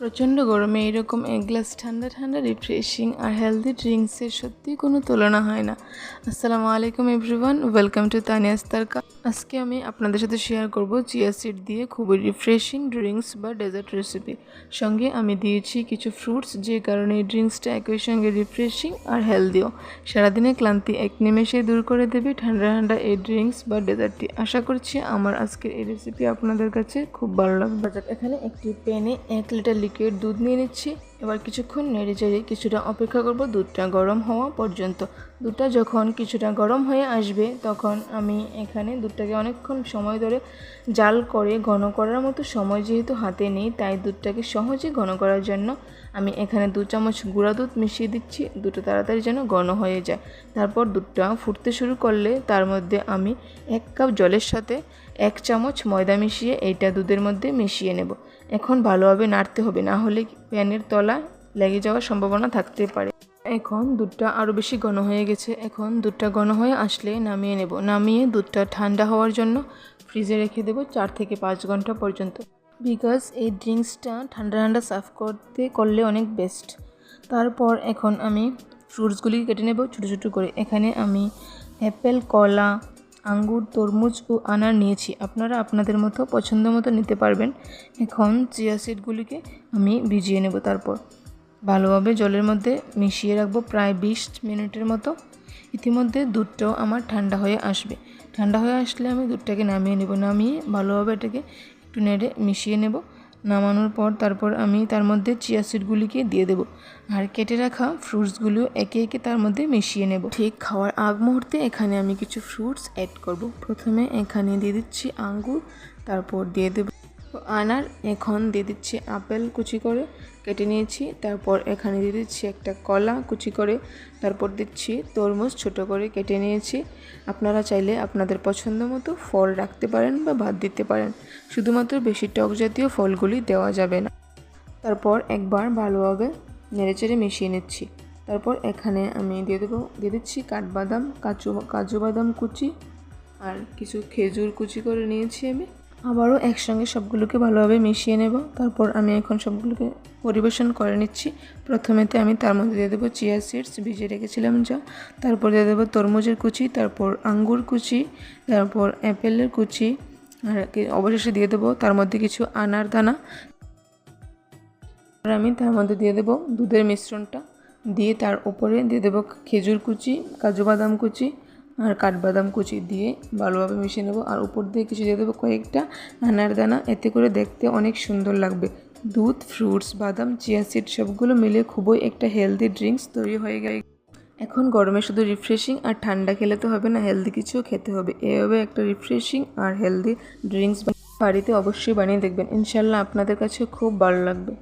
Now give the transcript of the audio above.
প্রচণ্ড গরমে এরকম এক গ্লাস ঠান্ডা ঠান্ডা রিফ্রেশিং আর হেলদি ড্রিঙ্কসের সত্যি কোনো তুলনা হয় না। আসসালামু আলাইকুম এভরিওয়ান ওয়েলকাম টু তানিয়াস তারকা আজকে আমি আপনাদের সাথে শেয়ার করব চিয়া সিড দিয়ে খুবই রিফ্রেশিং ড্রিঙ্কস বা ডেজার্ট রেসিপি সঙ্গে আমি দিয়েছি কিছু ফ্রুটস যে কারণে এই ড্রিঙ্কসটা একই সঙ্গে রিফ্রেশিং আর হেলদিও সারাদিনে ক্লান্তি এক নিমেষে দূর করে দেবে ঠান্ডা ঠান্ডা এই ড্রিঙ্কস বা ডেজার্টটি আশা করছি আমার আজকের এই রেসিপি আপনাদের কাছে খুব ভালো লাগবে। এখানে একটি প্যানে এক লিটার লিকুইড দুধ নিয়ে নিচ্ছি। এবার কিছুক্ষণ নেড়ে চেড়ে কিছুটা অপেক্ষা করব দুধটা গরম হওয়া পর্যন্ত। দুধটা যখন কিছুটা গরম হয়ে আসবে, তখন আমি এখানে দুধটাকে অনেকক্ষণ সময় ধরে জাল করে ঘন করার মতো সময় যেহেতু হাতে নেই, তাই দুধটাকে সহজে ঘন করার জন্য আমি এখানে দু চামচ গুঁড়া দুধ মিশিয়ে দিচ্ছি। দুটো তাড়াতাড়ি যেন ঘন হয়ে যায়। তারপর দুধটা ফুটতে শুরু করলে তার মধ্যে আমি এক কাপ জলের সাথে এক চামচ ময়দা মিশিয়ে এইটা দুধের মধ্যে মিশিয়ে নেব। এখন ভালোভাবে নাড়তে হবে, না হলে প্যানের তলা লেগে যাওয়ার সম্ভাবনা থাকতে পারে। এখন দুধটা আরও বেশি ঘন হয়ে গেছে। এখন দুধটা ঘন হয়ে আসলে নামিয়ে নেব। নামিয়ে দুধটা ঠান্ডা হওয়ার জন্য ফ্রিজে রেখে দেবো চার থেকে পাঁচ ঘণ্টা পর্যন্ত। বিকজ এই ড্রিঙ্কসটা ঠান্ডা ঠান্ডা সার্ভ করতে করলে অনেক বেস্ট। তারপর এখন আমি ফ্রুটসগুলি কেটে নেব ছোটো ছোটো করে। এখানে আমি অ্যাপেল, কলা, আঙ্গুর, তরমুজ ও আনার নিয়েছি। আপনারা আপনাদের মতো পছন্দ মতো নিতে পারবেন। এখন চিয়া সিডগুলিকে আমি ভিজিয়ে নেব তারপর। ভালোভাবে জলের মধ্যে মিশিয়ে রাখব প্রায় বিশ মিনিটের মতো। ইতিমধ্যে দুধটাও আমার ঠান্ডা হয়ে আসবে। ঠান্ডা হয়ে আসলে আমি দুধটাকে নামিয়ে নেব। নামিয়ে ভালোভাবে এটাকে একটু নেড়ে মিশিয়ে নেব। নামানোর পর তারপর আমি তার মধ্যে চিয়া সিডগুলিকে দিয়ে দেবো। আর কেটে রাখা ফ্রুটসগুলো একে একে তার মধ্যে মিশিয়ে নেব। ঠিক খাওয়ার আগ মুহূর্তে এখানে আমি কিছু ফ্রুটস অ্যাড করব। প্রথমে এখানে দিয়ে দিচ্ছি আঙ্গুর, তারপর দিয়ে দেবো আনার, এখন দিয়ে দিচ্ছি আপেল কুচি করে কেটে নিয়েছি, তারপর এখানে দিয়ে দিচ্ছি একটা কলা কুচি করে, তারপর দিচ্ছি তরমুজ ছোট করে কেটে নিয়েছি। আপনারা চাইলে আপনাদের পছন্দ মতো ফল রাখতে পারেন বা ভাত দিতে পারেন, শুধুমাত্র বেশি টক জাতীয় ফলগুলি দেওয়া যাবে না। তারপর একবার ভালোভাবে নেড়েচেড়ে মিশিয়ে নিচ্ছি। তারপর এখানে আমি দিয়ে দেবো, দিয়ে দিচ্ছি কাঠবাদাম কাজু কাজু বাদাম কুচি, আর কিছু খেজুর কুচি করে নিয়েছি আমি। আবারও একসঙ্গে সবগুলোকে ভালোভাবে মিশিয়ে নেব। তারপর আমি এখন সবগুলোকে পরিবেশন করে নিচ্ছি। প্রথমেতে আমি তার মধ্যে দিয়ে দেবো চিয়া সিডস, ভিজিয়ে রেখেছিলাম যা। তারপর দিয়ে দেবো তরমুজের কুচি, তারপর আঙ্গুর কুচি, তারপর অ্যাপেলের কুচি, আর অবশেষে দিয়ে দেবো তার মধ্যে কিছু আনার দানা। আর আমি তার মধ্যে দিয়ে দেবো দুধের মিশ্রণটা। দিয়ে তার উপরে দিয়ে দেবো খেজুর কুচি, কাজু বাদাম কুচি আর কাঠবাদাম কুচি দিয়ে ভালোভাবে মিশিয়ে নেব। আর উপর দিয়ে কিছু দিয়ে দেবো কয়েকটা আনার দানা। এতে করে দেখতে অনেক সুন্দর লাগবে। দুধ, ফ্রুটস, বাদাম, চিয়া সিড সবগুলো মিলে খুবই একটা হেলদি ড্রিঙ্কস তৈরি হয়ে গেছে এখন গরমে শুধু রিফ্রেশিং আর ঠান্ডা খেলে তো হবে না, হেলদি কিছুও খেতে হবে। এভাবে একটা রিফ্রেশিং আর হেলদি ড্রিঙ্কস বাড়িতে অবশ্যই বানিয়ে দেখবেন। ইনশাল্লাহ আপনাদের কাছে খুব ভালো লাগবে।